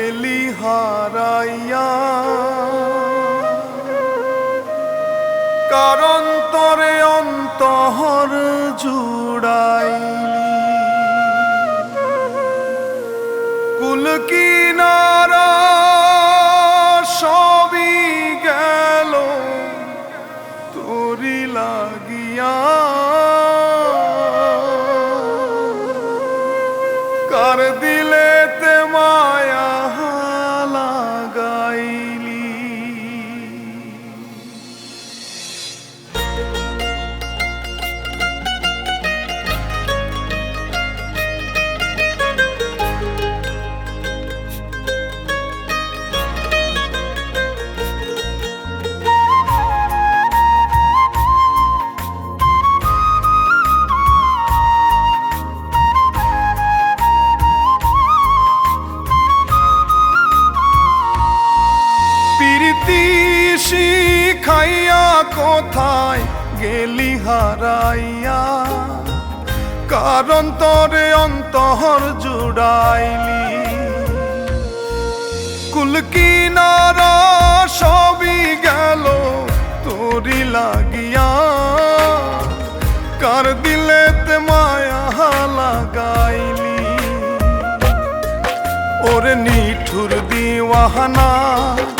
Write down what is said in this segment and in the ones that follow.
গেলি হারাইয়া কারণ তরে অন্তহর জুড়াইলি। কুল কিনারা কার দিলেতে মায়া কোথায় গেলি হারাইয়া? কারণ তরে অন্তহর জুড়াইলি। কুল কিনারা সবই গেল তোরি লাগিয়া। কার দিলেতে মায়া লাগাইলি? ওরে নিঠুর দিওয়ানা তুই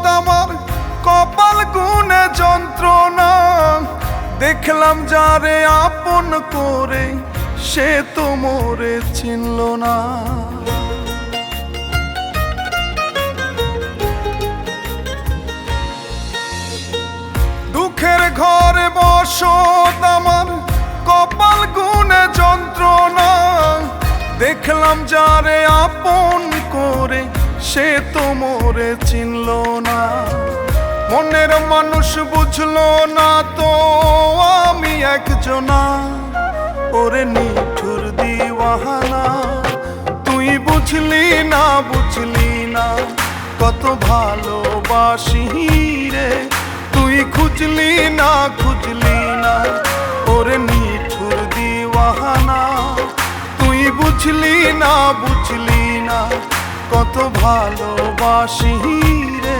বসত আমার কপাল গুনে যন্ত্রণা। দেখলাম যারে আপন করে, সে তো মোরে চিনল না। দুঃখের ঘরে বসত আমার কপাল গুনে যন্ত্রণা। দেখলাম যারে আপন করে সে তো মোরে চিনল না। মনের মানুষ বুঝলো না তো আমি একজনা। ওরে নিঠুর দিওয়ানা, তুই বুঝলি না বুঝলি না। কত ভালোবাসি রে, তুই খুঁজলি না খুঁজলি না। ওরে নিঠুর দিওয়ানা, তুই বুঝলি না বুঝলি না। কত ভালোবাসি রে।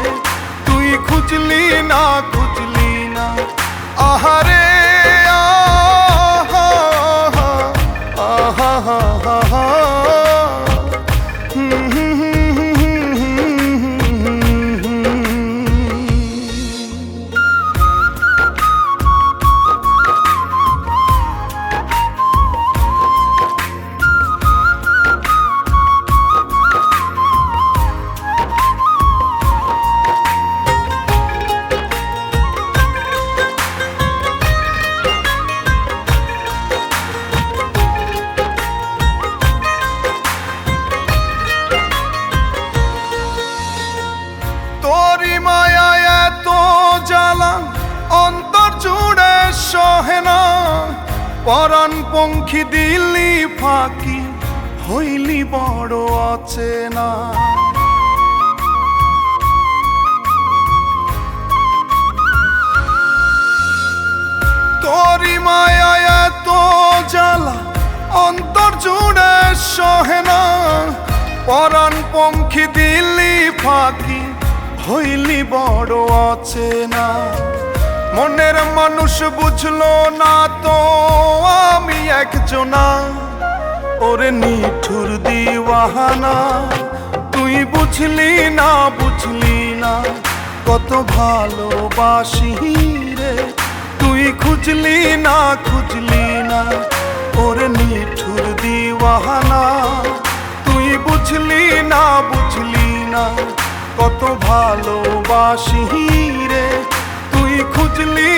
তুই খুঁজলি না খুঁজলি না। আহারে আহা পরাণ পঙ্খী দিল্লি ফাঁকি, হইলি বড় অচেনা। তোরি মায়া এত জ্বালা, অন্তর জুড়ে সহে না পরাণ পঙ্খী দিল্লি ফাঁকি, হইলি বড় অচেনা। মনের মানুষ বুঝলো না তো, আমি একজনা। ওরে নিঠুর দিওয়াহানা তুই বুঝলি না বুঝলি না। কত ভালোবাসি রে, তুই খুঁজলি না খুঁজলি না। ওরে নিঠুর দিওয়াহানা তুই বুঝলি না বুঝলি না। কত ভালোবাসি রে তুই